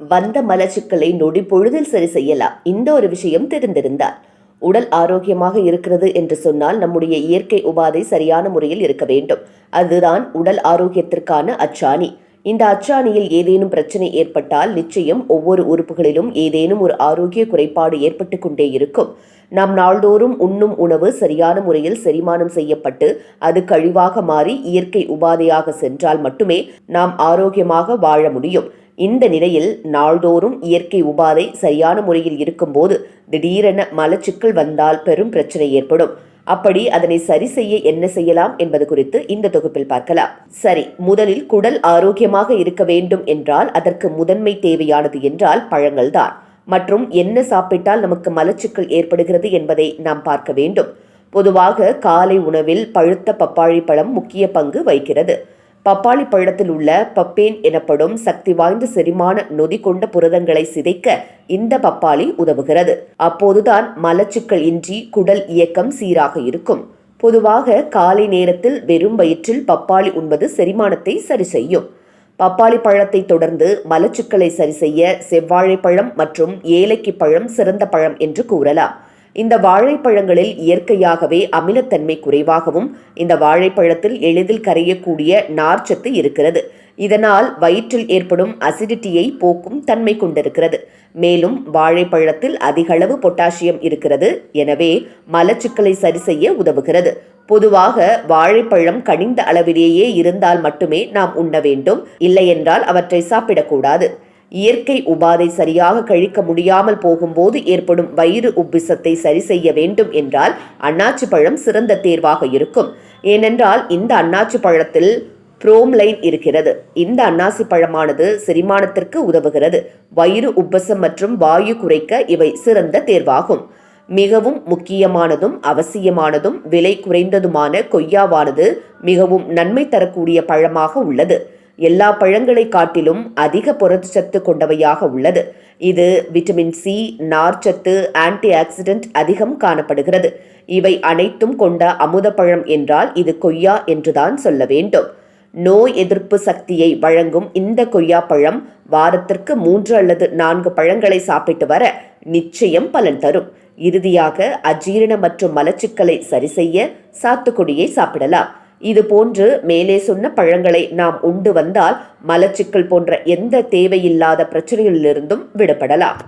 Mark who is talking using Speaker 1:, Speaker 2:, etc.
Speaker 1: வந்த மலச்சிக்கலை நொடி பொழுதில் சரி செய்யலாம். இந்த ஒரு விஷயம் தெரிந்திருந்தார் உடல் ஆரோக்கியமாக இருக்கிறது என்று சொன்னால் நம்முடைய இயற்கை உபாதை சரியான முறையில் இருக்க வேண்டும். அதுதான் உடல் ஆரோக்கியத்திற்கான அச்சாணி. இந்த அச்சாணியில் ஏதேனும் பிரச்சனை ஏற்பட்டால் நிச்சயம் ஒவ்வொரு உறுப்புகளிலும் ஏதேனும் ஒரு ஆரோக்கிய குறைபாடு ஏற்பட்டு கொண்டே இருக்கும். நாம் நாள்தோறும் உண்ணும் உணவு சரியான முறையில் செரிமானம் செய்யப்பட்டு அது கழிவாக மாறி இயற்கை உபாதையாக சென்றால் மட்டுமே நாம் ஆரோக்கியமாக வாழ முடியும். இந்த நிலையில் நாள்தோறும் இயற்கை உபாதை சரியான முறையில் இருக்கும்போது திடீரென மலச்சிக்கல் வந்தால் பெரும் பிரச்சனை ஏற்படும். அப்படி அதனை சரி செய்ய என்ன செய்யலாம் என்பது குறித்து இந்த தொகுப்பில் பார்க்கலாம். சரி முதலில் குடல் ஆரோக்கியமாக இருக்க வேண்டும் என்றால் அதற்கு முதன்மை தேவையானது என்றால் பழங்கள் தான். மற்றும் என்ன சாப்பிட்டால் நமக்கு மலச்சிக்கல் ஏற்படுகிறது என்பதை நாம் பார்க்க வேண்டும். பொதுவாக காலை உணவில் பழுத்த பப்பாளி பழம் முக்கிய பங்கு வகிக்கிறது. பப்பாளி பழத்தில் உள்ள பப்பேன் எனப்படும் சக்தி வாய்ந்த செரிமான நொதி கொண்ட புரதங்களை சிதைக்க இந்த பப்பாளி உதவுகிறது. அப்போதுதான் மலச்சிக்கல் இன்றி குடல் இயக்கம் சீராக இருக்கும். பொதுவாக காலை நேரத்தில் வெறும் வயிற்றில் பப்பாளி உண்பது செரிமானத்தை சரி செய்யும். பப்பாளி பழத்தை தொடர்ந்து மலச்சிக்கலை சரி செய்ய செவ்வாழைப்பழம் மற்றும் ஏலைக்கு பழம் சிறந்த பழம் என்று கூறலாம். இந்த வாழைப்பழங்களில் இயற்கையாகவே அமிலத்தன்மை குறைவாகவும் இந்த வாழைப்பழத்தில் எளிதில் கரையக்கூடிய நார்ச்சத்து இருக்கிறது. இதனால் வயிற்றில் ஏற்படும் அசிடிட்டியை போக்கும் தன்மை கொண்டிருக்கிறது. மேலும் வாழைப்பழத்தில் அதிகளவு பொட்டாசியம் இருக்கிறது. எனவே மலச்சிக்கலை சரி செய்ய உதவுகிறது. பொதுவாக வாழைப்பழம் கனிந்த அளவிலேயே இருந்தால் மட்டுமே நாம் உண்ண வேண்டும். இல்லையென்றால் அவற்றை சாப்பிடக்கூடாது. இயற்கை உபாதை சரியாக கழிக்க முடியாமல் போகும்போது ஏற்படும் வயிறு உப்பிசத்தை சரி செய்ய வேண்டும் என்றால் அன்னாச்சி பழம் சிறந்த தேர்வாக இருக்கும். ஏனென்றால் இந்த அன்னாச்சி பழத்தில் புரோம்லைன் இருக்கிறது. இந்த அன்னாசி பழமானது செரிமானத்திற்கு உதவுகிறது. வயிறு உப்பசம் மற்றும் வாயு குறைக்க இவை சிறந்த தேர்வாகும். மிகவும் முக்கியமானதும் அவசியமானதும் விலை குறைந்ததுமான கொய்யாவானது மிகவும் நன்மை தரக்கூடிய பழமாக உள்ளது. எல்லா பழங்களை காட்டிலும் அதிக புரதச்சத்து கொண்டவையாக உள்ளது. இது விட்டமின் சி நார்ச்சத்து ஆன்டி ஆக்சிடென்ட் அதிகம் காணப்படுகிறது. இவை அனைத்தும் கொண்ட அமுத பழம் என்றால் இது கொய்யா என்றுதான் சொல்ல வேண்டும். நோய் எதிர்ப்பு சக்தியை வழங்கும் இந்த கொய்யா பழம் வாரத்திற்கு மூன்று அல்லது நான்கு பழங்களை சாப்பிட்டு வர நிச்சயம் பலன் தரும். இறுதியாக அஜீரண மற்றும் மலச்சிக்கலை சரி செய்ய சாத்துக்குடியை சாப்பிடலாம். இது போன்று மேலே சொன்ன பழங்களை நாம் உண்டு வந்தால் மலச்சிக்கல் போன்ற எந்த தேவையில்லாத பிரச்சனைகளிலிருந்தும் விடுபடலாம்.